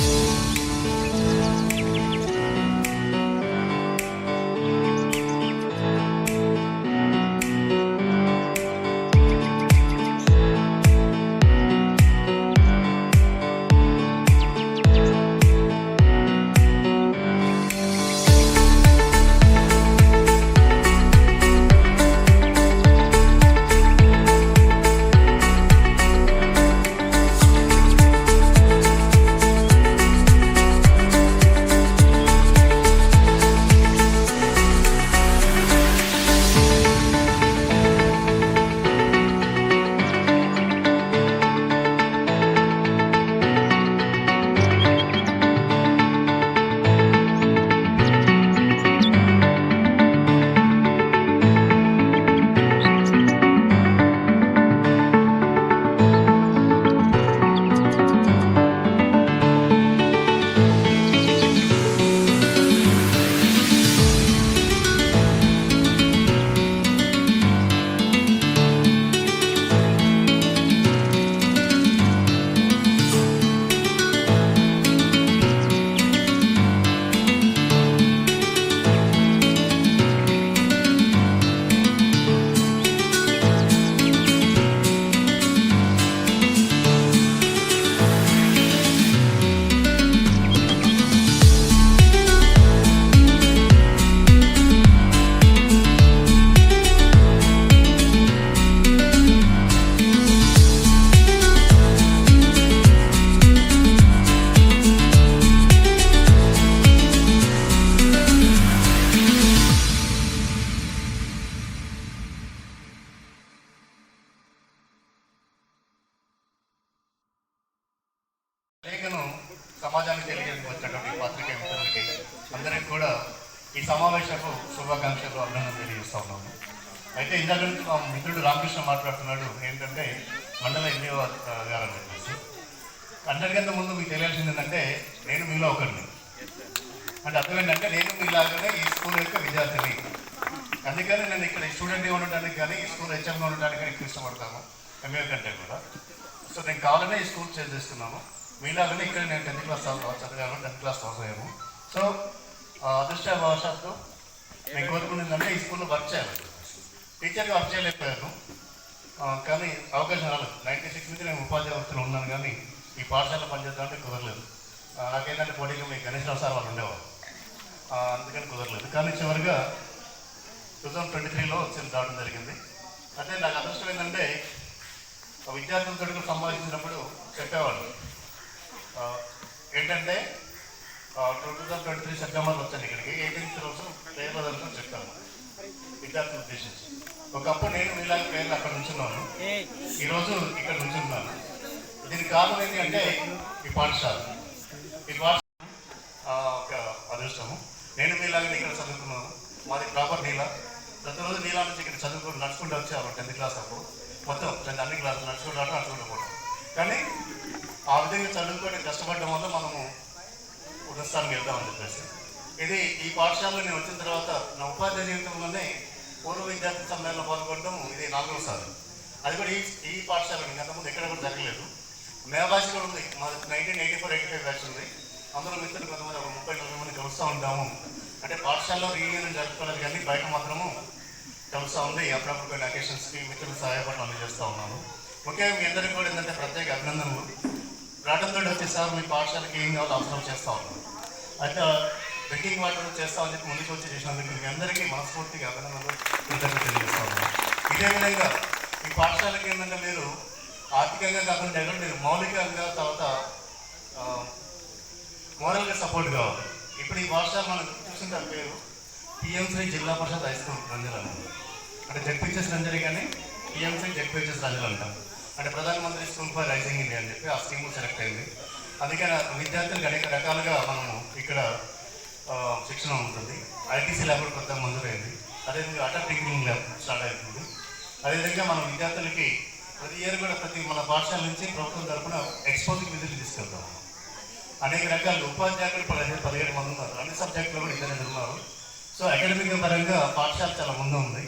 you. లేఖను సమాజానికి తెలియజేసుకొచ్చినటువంటి పత్రిక మిత్రులకి అందరికి కూడా ఈ సమావేశపు శుభాకాంక్షలు అభినందన తెలియజేస్తా ఉన్నాము. అయితే ఇందాక నుంచి మా మిత్రుడు రామకృష్ణ మాట్లాడుతున్నాడు ఏంటంటే మండల ఎన్నియో గారు అని చెప్పేసి. అందరికంటే ముందు మీకు తెలియాల్సింది ఏంటంటే నేను మీలో ఒకరిని అంటే అర్థం ఏంటంటే నేను మీలాగానే ఈ స్కూల్ యొక్క విద్యార్థిని. అందుకని నేను ఇక్కడ స్టూడెంట్గా ఉండడానికి కానీ ఈ స్కూల్ హెచ్ఎంగా ఉండడానికి కానీ ఎక్కువ ఇష్టపడతాను. ఎంఏ కంటే కూడా. సో నేను కావాలనే ఈ స్కూల్ చేంజ్ మీలాగానే ఇక్కడ నేను టెన్త్ క్లాస్ చదివాను టెన్త్ క్లాస్ పాస్ అయ్యాను. సో అదృష్టవశాత్తు నేను కోరుకునేదంటే ఈ స్కూల్లో వర్క్ చేయాలి. టీచర్గా వర్క్ చేయలేకపోయాను. కానీ అవకాశం రాలేదు. నైంటీ సిక్స్ నుంచి నేను ఉపాధ్యాయ వృత్తిలో ఉన్నాను కానీ ఈ పాఠశాల పనిచేద్దామంటే కుదరలేదు. నాకేంటంటే పోటీగా మీ గణేశ్వర సార్ వాళ్ళు ఉండేవారు. అందుకని కుదరలేదు. కానీ చివరిగా టూ థౌజండ్ ట్వంటీ త్రీలో వచ్చింది రావడం జరిగింది. అంటే నాకు అదృష్టం ఏంటంటే ఆ విద్యార్థులతో కూడా సంభాషించినప్పుడు చెప్పేవాళ్ళు. ఏంటంటే టూ థౌజండ్ ట్వంటీ త్రీ సెప్టెంబర్లో వచ్చాను ఇక్కడికి. ఎయిటీన్త్ రోజు పేరు వదలతో చెప్పాను. విద్యార్థులు ఉద్దేశించి. ఒకప్పుడు నేను మీలాంటి పేర్లు అక్కడ నుంచున్నాను ఈరోజు ఇక్కడ నుంచున్నాను దీనికి కారణం ఏంటి అంటే ఈ పాఠశాల. ఈ పాఠశాల ఒక అదృష్టము. నేను మీలాగా ఇక్కడ చదువుకున్నాను. మాది ప్రాపర్ నీలా. ప్రతిరోజు నీలా నుంచి ఇక్కడ చదువుకుంటూ నడుచుకుంటూ వచ్చేవాళ్ళం టెన్త్ క్లాస్ అప్పుడు. మొత్తం అన్ని క్లాసులు నడుచుకుంటూ రావడం నడుచుకుంటూ పోవడం కానీ ఆ విధంగా చదువుకొని కష్టపడడం వల్ల మనము ఉన్నత స్థానానికి వెళ్తామని చెప్పేసి. ఇది ఈ పాఠశాలలో నేను వచ్చిన తర్వాత నా ఉపాధ్యాయ జీవితంలోనే పూర్వ విద్యార్థి సమ్మేళనంలో పాల్గొనడం ఇది నాలుగోసారి అది కూడా ఈ ఈ పాఠశాల ఇంతకుముందు ఎక్కడ కూడా జరగలేదు. మేభాష కూడా ఉంది. మా nineteen eighty four eighty five batch ఉంది. అందులో మిత్రులు కొంతమంది ఒక ముప్పై నలభై మంది కలుస్తూ ఉంటాము. అంటే పాఠశాలలో రీయూనియన్ జరుపుకోలేదు కానీ బయట మాత్రము కలుస్తూ ఉంది. అప్పుడప్పుడు కొన్ని అకేషన్స్కి మిత్రులు సహాయపడడం అందజేస్తూ ఉన్నాము. ముఖ్యంగా మీ అందరికీ కూడా ఏంటంటే ప్రత్యేక అభినందనలు. రావడంతో వచ్చేసారు మీ పాఠశాలకి ఏం కావాలో అవసరం చేస్తా ఉన్నాను. అయితే డ్రింకింగ్ వాటర్ చేస్తామని చెప్పి ముందుకు వచ్చి చేసినందుకు మీ అందరికీ మనస్ఫూర్తిగా అభినందనలు కృతజ్ఞత తెలియజేస్తా ఉన్నాను. ఇదే విధంగా ఈ పాఠశాలకి ఏంటంటే మీరు ఆర్థికంగా కాకుండా ఎక్కడ మీరు మౌలికంగా తర్వాత మోరల్గా సపోర్ట్ కావాలి. ఇప్పుడు ఈ పాఠశాల మనం చూసిన దాని పేరు పిఎంసీ జిల్లా పరిషత్ హై స్కూల్ రంజల్ అంటే జడ్పీహెచ్ఎస్ రంజలి కానీ పిఎంసీ జడ్పీహెచ్ఎస్ రంజల్ అంటారు. అంటే ప్రధానమంత్రి స్కూల్ ఫర్ రైజింగ్ ఇండియా అని చెప్పి ఆ స్కీమ్ సెలెక్ట్ అయింది. అందుకని విద్యార్థులకు అనేక రకాలుగా మనము ఇక్కడ శిక్షణ ఉంటుంది. ఐటీసీ ల్యాబ్ కూడా కొత్తగా మంజూరైంది. అదేవిధంగా అటల్ టింకరింగ్ ల్యాబ్ స్టార్ట్ అవుతుంది అదేవిధంగా మనం విద్యార్థులకి ప్రతి ఇయర్ కూడా ప్రతి మన పాఠశాల నుంచి ప్రభుత్వం తరఫున ఎక్స్పోజింగ్ విజిట్ తీసుకెళ్తాం. అనేక రకాల ఉపాధ్యాయులు పదిహేను పదిహేడు మంది ఉన్నారు. అన్ని సబ్జెక్టులు కూడా ఇద్దరు ఉన్నారు సో అకాడమిక్ పరంగా పాఠశాల చాలా ముందు ఉంది.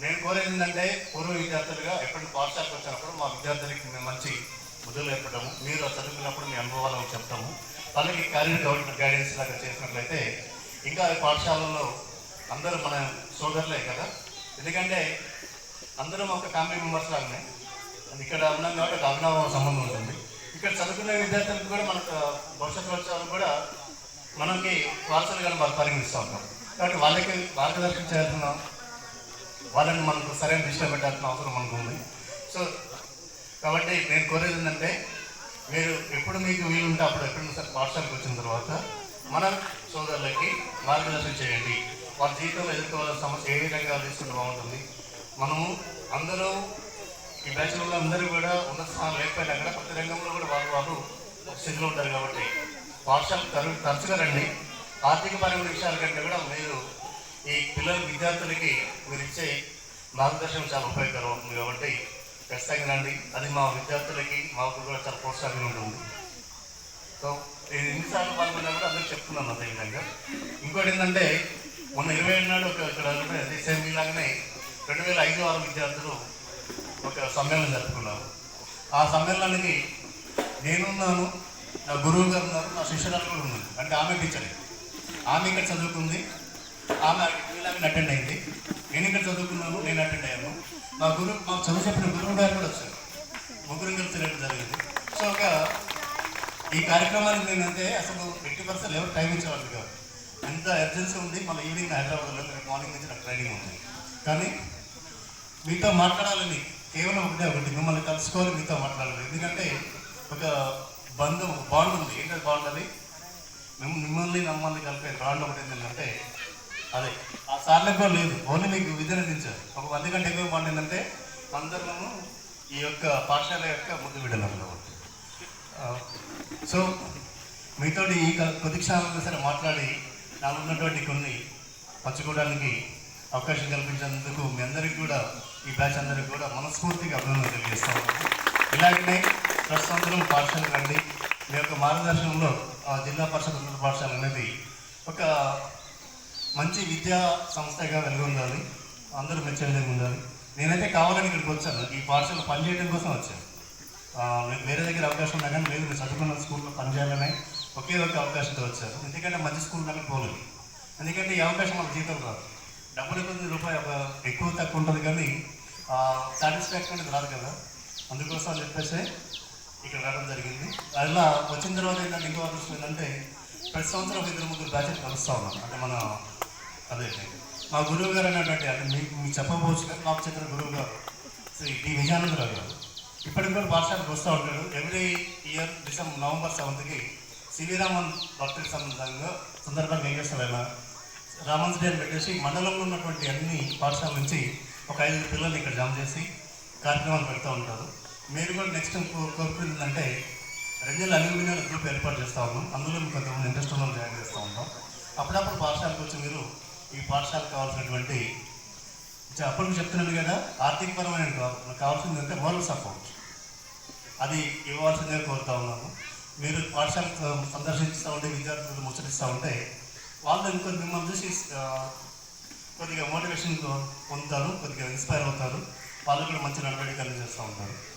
నేను కోరేది ఏంటంటే పూర్వ విద్యార్థులుగా ఎప్పుడు పాఠశాలకు వచ్చినప్పుడు మా విద్యార్థులకి మేము మంచి బుద్ధులు ఏర్పడము మీరు చదువుకున్నప్పుడు మీ అనుభవాలను చెప్తాము. వాళ్ళకి కెరీర్ గవర్నమెంట్ గైడెన్స్ లాగా చేసినట్లయితే ఇంకా పాఠశాలలో అందరూ మన సోదరులే కదా. ఎందుకంటే అందరం ఒక ఫ్యామిలీ మెంబర్స్ లాగానే. ఇక్కడ ఉన్నాం కాబట్టి ఒక అభినవ సంబంధం ఉంటుంది. ఇక్కడ చదువుకునే విద్యార్థులకు కూడా మనకు భవిష్యత్తు వచ్చేవాళ్ళు కూడా మనకి వారసులుగా మనం పరిగణిస్తూ ఉంటాం కాబట్టి వాళ్ళకి మార్గదర్శనం చేయాల్సిన వాళ్ళని మనకు సరైన దృష్టిలో పెట్టాల్సిన అవసరం మనకు ఉంది. సో కాబట్టి నేను కోరేది ఏంటంటే మీరు ఎప్పుడు మీకు వీలుంటే అప్పుడు ఎప్పుడు సార్ పాఠశాలకు వచ్చిన తర్వాత మన సోదరులకి మార్గదర్శనం చేయండి. వాళ్ళ జీవితంలో ఎదుర్కోవాల్సిన సమస్య ఏ విధంగా తీసుకుంటే బాగుంటుంది. మనము అందరూ ఈ బ్యాచులర్లు అందరూ కూడా ఉన్నత స్థానం లేకపోయినా కూడా ప్రతి రంగంలో కూడా వాళ్ళు వాళ్ళు ఒక స్థితిలో ఉంటారు కాబట్టి పాఠశాల తరు తరచుగా రండి. ఆర్థిక పరమైన విషయాల కంటే కూడా మీరు ఈ పిల్లల విద్యార్థులకి మీరు ఇచ్చే మార్గదర్శనం చాలా ఉపయోగకరం అవుతుంది కాబట్టి ఖచ్చితంగా రండి అది మా విద్యార్థులకి మాకు కూడా చాలా ప్రోత్సాహంగా ఉంటుంది. సో నేను ఎన్నిసార్లు పాల్గొన్నా కూడా అందరికి చెప్తున్నాను అదే విధంగా. ఇంకోటి ఏంటంటే మొన్న ఇరవై ఏడు నాడు ఒక ఇక్కడ సేమ్ లాగానే రెండు వేల ఐదు ఆరు విద్యార్థులు ఒక సమ్మేళనం జరుపుకున్నారు. ఆ సమ్మేళనానికి నేనున్నాను నా గురువు గారు ఉన్నారు నా శిష్యురాలు కూడా ఉన్నారు. అంటే ఆమె టీచరే. ఆమె ఇక్కడ చదువుకుంది ఆమె మీలాగా అటెండ్ అయింది. నేను ఇక్కడ చదువుకున్నాను నేను అటెండ్ అయ్యాను. మా గురువు మాకు చదువు చెప్పిన గురువు గారు కూడా వచ్చారు. ముగ్గురు కలిసి రేపు జరిగింది. సో ఒక ఈ కార్యక్రమానికి నేనంటే అసలు ఎయిటీ పర్సెంట్ ఎవరు టైం ఇచ్చేవాళ్ళు కాదు. ఎంత ఎర్జెన్సీ ఉంది మన ఈవినింగ్ హైదరాబాద్లో రేపు మార్నింగ్ నుంచి నాకు ట్రైనింగ్ ఉంది కానీ మీతో మాట్లాడాలని కేవలం ఒకటే ఒకటి మిమ్మల్ని కలుసుకోవాలి మీతో మాట్లాడాలి. ఎందుకంటే ఒక బంధం బాండ్ ఉంది. ఏంటంటే బాండ్ అది? మిమ్మల్ని నమ్మల్ని కలిపే బాండ్ ఒకటి ఏంటంటే అదే ఆ సార్లకు కూడా లేదు. ఓన్లీ మీకు విద్యను ఒక వంద కంటే ఎక్కువ పండిందంటే ఏంటంటే అందరము ఈ యొక్క పాఠశాల యొక్క ముందు విడలన్నమాట సో మీతో ఈ కొద్ది క్షణాలను సరే మాట్లాడి నాకు ఉన్నటువంటి కొన్ని పంచుకోవడానికి అవకాశం కల్పించినందుకు మీ అందరికీ కూడా ఈ బ్యాచ్ అందరికి కూడా మనస్ఫూర్తిగా అభినందనలు తెలియజేస్తాము ఇలాగనే ప్రస్తుతం పాఠశాల రండి. మీ యొక్క మార్గదర్శనంలో ఆ జిల్లా పరిషత్ ఉన్నత పాఠశాల అనేది ఒక మంచి విద్యా సంస్థగా వెలుగొందాలి అందరూ మెచ్చే విధంగా ఉండాలి. నేనైతే కావాలని ఇక్కడికి వచ్చాను. ఈ పాఠశాల పనిచేయడం కోసం వచ్చాను. వేరే దగ్గర అవకాశం ఉన్నా కానీ లేదు. నేను చదువుకున్న స్కూల్లో పనిచేయాలనే ఒకే ఒక అవకాశంతో వచ్చారు ఎందుకంటే మంచి స్కూల్ దాకా పోలేదు. ఎందుకంటే ఈ అవకాశం మన జీతం రాదు. డబ్బులు కొద్ది రూపాయి ఒక ఎక్కువ తక్కువ ఉంటుంది కానీ సాటిస్ఫాక్షన్ అనేది రాదు కదా. అందుకోసం అని చెప్పేసి ఇక్కడ రావడం జరిగింది. అలా వచ్చిన తర్వాత ఏంటంటే ఇంకో అదృష్టం ఏంటంటే ప్రతి సంవత్సరం ఇద్దరు ముగ్గురు బ్యాచెస్ కలుస్తూ ఉన్నాం. అంటే మన అదే మా గురువు గారు అన్నటువంటి అంటే మీకు మీకు చెప్పబోచ్చు కానీ మాకు చెందిన గురువు గారు శ్రీ డి విజయానందరావు గారు. ఇప్పటికి కూడా పాఠశాలకు వస్తూ ఉంటాడు ఎవ్రీ ఇయర్ డిసెంబర్ నవంబర్ సెవెంత్కి సివిరామన్ భక్తుల సంబంధంగా సందర్భంగా ఏం చేస్తారు రామన్స్ డే అని పెట్టేసి మండలంలో ఉన్నటువంటి అన్ని పాఠశాల నుంచి ఒక ఐదు పిల్లల్ని ఇక్కడ జమ చేసి కార్యక్రమాలు పెడుతూ ఉంటారు. మీరు కూడా నెక్స్ట్ కోరుకుంది ఏంటంటే రెండేళ్ళ అల్యూమినియం గ్రూప్ ఏర్పాటు చేస్తూ ఉన్నాం. అందులో మీకు కొంతమంది ఇంట్రెస్ట్ ఉన్న జాయిన్ చేస్తూ ఉంటాం. అప్పుడప్పుడు పాఠశాలకు వచ్చి మీరు ఈ పాఠశాలకు కావాల్సినటువంటి చ- అప్పుడు చెప్తున్నాను కదా ఆర్థికపరమైన పరమైన కావాల్సింది అంటే మోరల్ సపోర్ట్. అది ఇవ్వాల్సిందే కోరుతా ఉన్నాను మీరు పాఠశాల సందర్శిస్తూ ఉంటే విద్యార్థులు ముచ్చటిస్తూ ఉంటే వాళ్ళు ఇంకొంచెం మిమ్మల్ని చూసి కొద్దిగా మోటివేషన్ పొందుతారు కొద్దిగా ఇన్స్పైర్ అవుతారు. వాళ్ళు కూడా మంచి నడవడికలు చేస్తూ ఉంటారు.